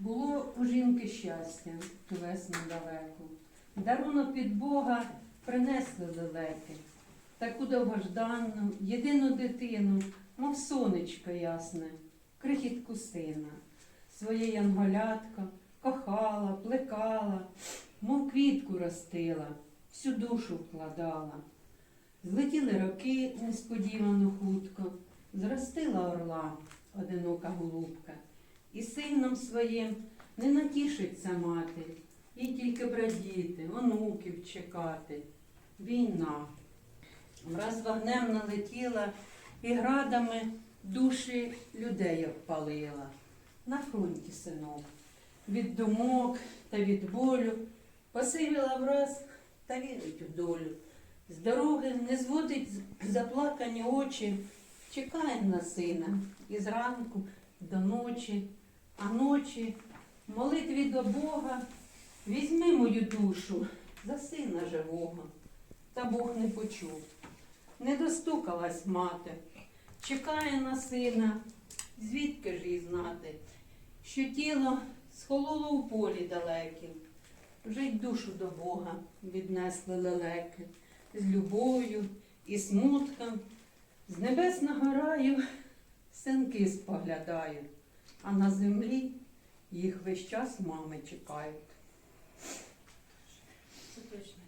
Було у жінки щастя ту весну далеку. Дарунок від Бога принесли лелеки. Таку довгожданну, єдину дитину, мов сонечко ясне, крихітку сина. Своє янголятко кохала, плекала, мов квітку ростила, всю душу вкладала. Злетіли роки несподівано хутко, зростила орла одинока голубка, сином своїм не натішиться мати, їй тільки брадіти, онуків чекати. Війна. Враз вогнем налетіла і градами душі людей обпалила. На фронті синок, від думок та від болю, посивіла враз та вірить у долю. З дороги не зводить заплакані очі, чекає на сина і зранку до ночі, ночі в молитві до Бога. Візьми мою душу за сина живого. Та Бог не почув, не достукалась мати, чекає на сина, звідки ж їй знати, що тіло схололо у полі далекім, вже й душу до Бога віднесли лелеки. З любов'ю і смутком, з небесного раю синки споглядають, а на землі їх весь час мами чекають. Це.